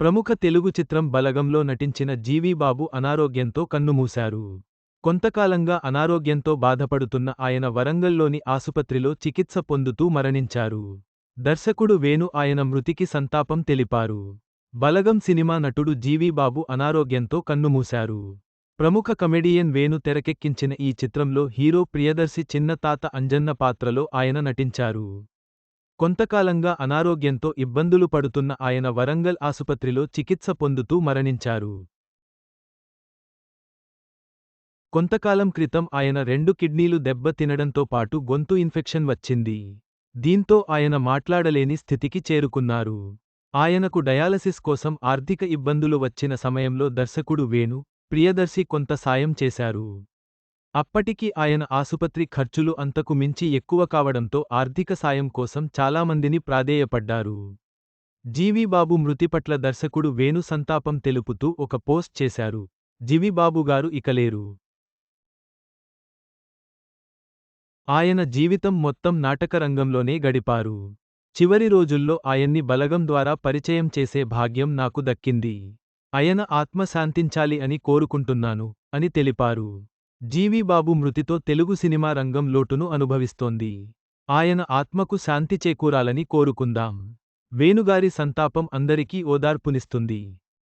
ప్రముఖ తెలుగు చిత్రం బలగంలో నటించిన జీవీబాబు అనారోగ్యంతో కన్నుమూశారు. కొంతకాలంగా అనారోగ్యంతో బాధపడుతున్న ఆయన వరంగల్లోని ఆసుపత్రిలో చికిత్స పొందుతూ మరణించారు. దర్శకుడు వేణు ఆయన మృతికి సంతాపం తెలిపారు. బలగం సినిమా నటుడు జీవీబాబు అనారోగ్యంతో కన్నుమూశారు. ప్రముఖ కమెడియన్ వేణు తెరకెక్కించిన ఈ చిత్రంలో హీరో ప్రియదర్శి చిన్న తాత అంజన్న పాత్రలో ఆయన నటించారు. కొంతకాలంగా అనారోగ్యంతో ఇబ్బందులు పడుతున్న ఆయన వరంగల్ ఆసుపత్రిలో చికిత్స పొందుతూ మరణించారు. కొంతకాలం క్రితం ఆయన రెండు కిడ్నీలు దెబ్బ తినడంతో పాటు గొంతు ఇన్ఫెక్షన్ వచ్చింది. దీంతో ఆయన మాట్లాడలేని స్థితికి చేరుకున్నారు. ఆయనకు డయాలసిస్ కోసం ఆర్థిక ఇబ్బందులు వచ్చిన సమయంలో దర్శకుడు వేణు ప్రియదర్శి కొంత సాయం చేశారు. అప్పటికి ఆయన ఆసుపత్రి ఖర్చులు అంతకు మించి ఎక్కువ కావడంతో ఆర్థిక సాయం కోసం చాలామందిని ప్రాధేయపడ్డారు. జీవీబాబు మృతిపట్ల దర్శకుడు వేణు సంతాపం తెలుపుతూ ఒక పోస్ట్ చేశారు. జీవీబాబుగారు ఇకలేరు. ఆయన జీవితం మొత్తం నాటకరంగంలోనే గడిపారు. చివరి రోజుల్లో ఆయన్ని బలగం ద్వారా పరిచయం చేసే భాగ్యం నాకు దక్కింది. ఆయన ఆత్మ శాంతించాలి అని కోరుకుంటున్నాను అని తెలిపారు. జీవీబాబు మృతితో తెలుగు సినిమా రంగం లోటును అనుభవిస్తోంది. ఆయన ఆత్మకు శాంతి చేకూరాలని కోరుకుందాం. వేణుగారి సంతాపం అందరికీ ఓదార్పునిస్తుంది.